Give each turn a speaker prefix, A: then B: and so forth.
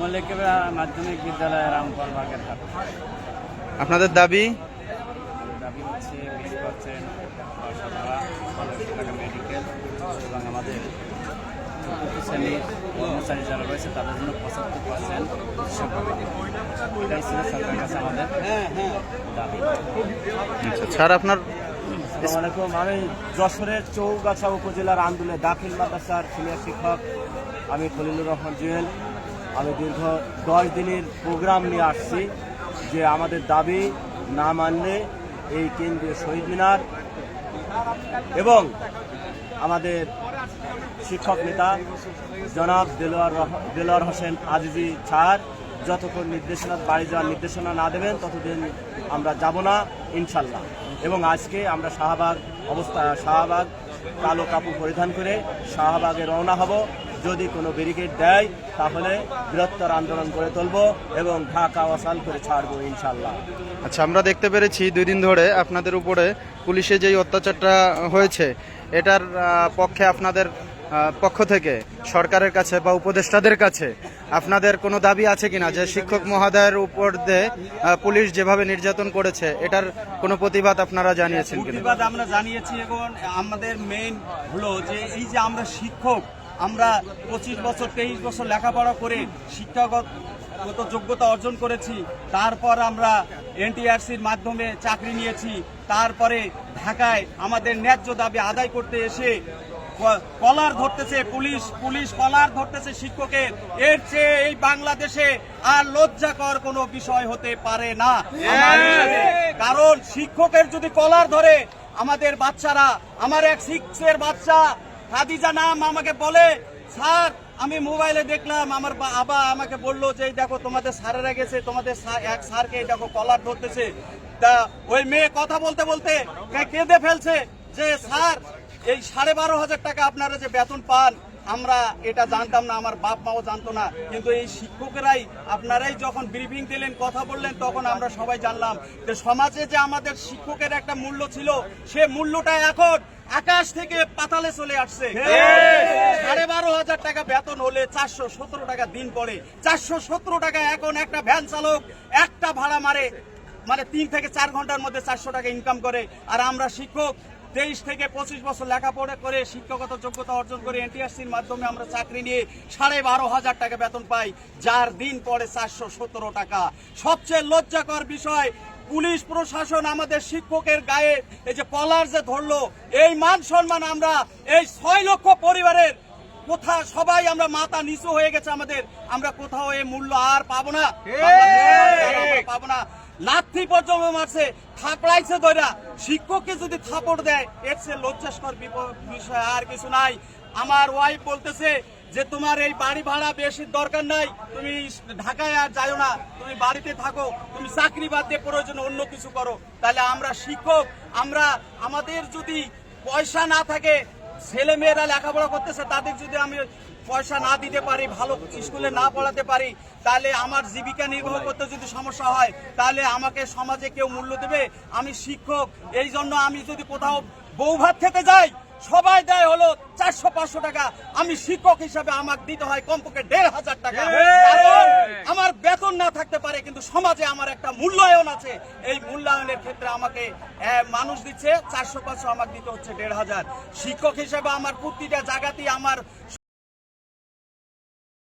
A: মাধ্যমিক বিদ্যালয় রামপাল বাগের হাট
B: আপনাদের দাবি?
A: দাবি হচ্ছে বিশ পার্সেন্ট পয়সা টাকা মেডিকেল এবং আমাদের চতুর্থ শ্রেণির কর্মচারী যারা রয়েছে তাদের জন্য পঁচাত্তর পার্সেন্ট এটাই ছিল সরকারের কাছে আমাদের দাবি।
B: আচ্ছা স্যার আপনার
C: আসসালামু আমি যশোরের চৌগাছা উপজেলার আন্দোলনে দাখিল মাদ্রাসার সিনিয়র শিক্ষক আমি খলিলুর রহমান জুয়েল। আমি দীর্ঘ দশ দিনের প্রোগ্রাম নিয়ে আসছি যে আমাদের দাবি না মানলে এই কেন্দ্রীয় শহীদ মিনার এবং আমাদের শিক্ষক নেতা জনাব দেলোয়ার দেলোয়ার হোসেন আজিজি ছাড় যতক্ষণ নির্দেশনা, বাড়ি যাওয়ার নির্দেশনা না দেবেন ততদিন আমরা যাব না, ইনশাল্লাহ। এবং আজকে আমরা শাহবাগ অবস্থা, শাহবাগ কালো কাপড় পরিধান করে শাহবাগে রওনা হব। যদি কোনো ব্যারিকেড দেয় তাহলে বৃহত্তর আন্দোলন করে তুলব এবং ঢাকা ওয়াসাল করে ছাড়বো ইনশাল্লাহ
B: আচ্ছা আমরা দেখতে পেরেছি দুই দিন ধরে আপনাদের উপরে পুলিশে যেই অত্যাচারটা হয়েছে এটার পক্ষে আপনাদের পক্ষ থেকে সরকারের কাছে বা উপদেষ্টাদের কাছে আপনাদের কোনো দাবি আছে কিনা যে শিক্ষক মহোদয়ের উপর দিয়ে পুলিশ যেভাবে নির্যাতন করেছে এটার কোনো প্রতিবাদ আপনারা জানিয়েছেন কিনা?
D: প্রতিবাদ আমরা জানিয়েছি এবং আমাদের মেইন হলো যে এই যে আমরা শিক্ষক আমরা পঁচিশ বছর তেইশ বছর লেখাপড়া করে শিক্ষাগত যোগ্যতা অর্জন করেছি। তারপর আমরা এনটিআরসির মাধ্যমে চাকরি নিয়েছি। তারপরে ঢাকায় আমাদের ন্যায্য দাবি আদায় করতে এসে কলার ধরতেছে পুলিশ পুলিশ কলার ধরতেছে শিক্ষকের এর চেয়ে এই বাংলাদেশে আর লজ্জাকর কোনো বিষয় হতে পারে না। কারণ শিক্ষকের যদি কলার ধরে আমাদের বাচ্চারা আমার এক সিক্সের বাচ্চা খাদিজা নাম আমাকে বলে, স্যার, আমি মোবাইলে দেখলাম, আমার বা- আবা আমাকে বলল যে দেখো তোমাদের স্যারেরা গেছে, তোমাদের এক স্যারকে দেখো কলার ধরতেছে। তা ওই মেয়ে কথা বলতে বলতে কেঁদে ফেলছে যে, স্যার, এই সাড়ে বারো হাজার টাকা আপনারা যে বেতন পান, আমরা এটা জানতাম না, আমার বাপ মাও জানতো না। কিন্তু এই শিক্ষকেরাই, আপনারাই যখন ব্রিফিং দিলেন, কথা বললেন, তখন আমরা সবাই জানলাম যে, সমাজে যে আমাদের শিক্ষকের একটা মূল্য ছিল, সে মূল্যটা এখন আকাশ থেকে পাতালে চলে আসছে। সাড়ে বারো হাজার টাকা বেতন হলে চারশো সতেরো টাকা দিন পরে চারশো সতেরো টাকা এখন একটা ভ্যান চালক একটা ভাড়া মারে। মানে তিন থেকে চার ঘণ্টার মধ্যে চারশো টাকা ইনকাম করে। আর আমরা শিক্ষক তেইশ থেকে পঁচিশ বছর লেখাপড়া করে শিক্ষকতা যোগ্যতা অর্জন করে এনটিআরসির মাধ্যমে আমরা চাকরি নিয়ে সাড়ে বারো হাজার টাকা বেতন পাই। যার দিন পরে চারশো সতেরো টাকা। সবচেয়ে লজ্জাকর বিষয় পুলিশ প্রশাসন আমাদের শিক্ষকের গায়ে এই যে পলার যে ধরলো এই মান সম্মান আমরা এই ছয় লক্ষ পরিবারের কোথা সবাই আমরা মাথা নিচু হয়ে গেছে আমাদের। আমরা কোথাও এই মূল্য আর পাবো না। পাবো না। লাথি পর্যন্ত মারছে থাপড়াইছে ধরা শিক্ষককে যদি থাপড় দেয় এর চেয়ে লজ্জাস্কর বিষয় আর কিছু নাই। আমার ওয়াইফ বলতেছে যে তোমার এই বাড়ি ভাড়া বেশি দরকার নাই, তুমি ঢাকায় আর যাও না, তুমি বাড়িতে থাকো, তুমি চাকরি বাদ দিয়ে প্রয়োজন অন্য কিছু করো। তাহলে আমরা শিক্ষক, আমরা, আমাদের যদি পয়সা না থাকে, ছেলে মেয়েরা লেখাপড়া করতেছে, তাদের যদি আমি পয়সা না দিতে পারি, ভালো স্কুলে না পড়াতে পারি, তাহলে আমার জীবিকা নির্বাহ করতে যদি সমস্যা হয়, তাহলে আমাকে সমাজে কেউ মূল্য দেবে? আমি শিক্ষক এই জন্য আমি যদি কোথাও বউ ভাত খেতে যাই সবাই দেয় হলো চারশো পাঁচশো টাকা। আমি শিক্ষক হিসাবে আমাকে দিতে হয় কমপক্ষে দেড় হাজার টাকা। আমার বেতন না থাকতে পারে কিন্তু সমাজে আমার একটা মূল্যায়ন আছে। এই মূল্যায়নের ক্ষেত্রে আমাকে মানুষ দিচ্ছে চারশো পাঁচশো আমাকে দিতে হচ্ছে দেড় হাজার। শিক্ষক হিসাবে আমার প্রতিটা জায়গাতেই আমার